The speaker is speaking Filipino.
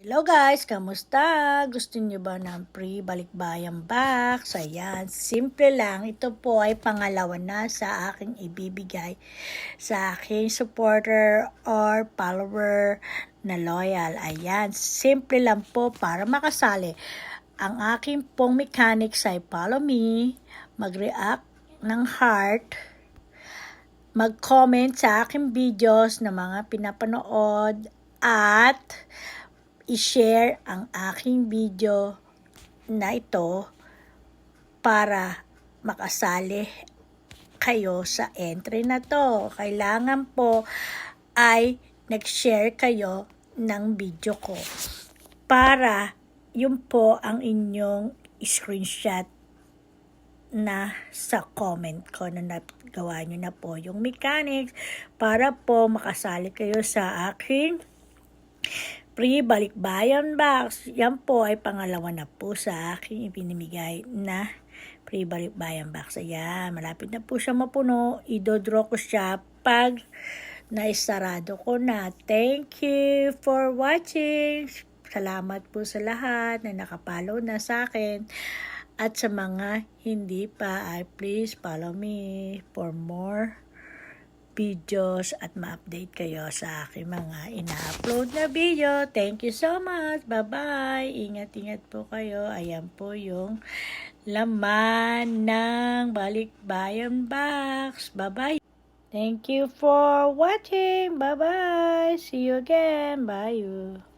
Hello guys, kamusta? Gusto niyo ba ng free balikbayan box? Ayan, simple lang. Ito po ay pangalawa na sa aking ibibigay sa aking supporter or follower na loyal. Ayan, simple lang po para makasali. Ang aking pong mechanics ay follow me, mag-react ng heart, mag-comment sa aking videos na mga pinapanood at i-share ang aking video na ito para makasali kayo sa entry na to. Kailangan po ay nag-share kayo ng video ko para yun po ang inyong screenshot na sa comment ko na nagawa nyo na po yung mechanics para po makasali kayo sa aking free balikbayan box. Yan po ay pangalawa na po sa aking ipinimigay na free balikbayan box. Ayan, malapit na po siya mapuno. Idodraw ko siya pag naisarado ko na. Thank you for watching. Salamat po sa lahat na nakapalo na sa akin. At sa mga hindi pa, ay please follow me for more videos at ma-update kayo sa aking mga ina-upload na video. Thank you so much. Bye-bye. Ingat-ingat po kayo. Ayan po yung laman ng balikbayan box. Bye-bye. Thank you for watching. Bye-bye. See you again. Bye.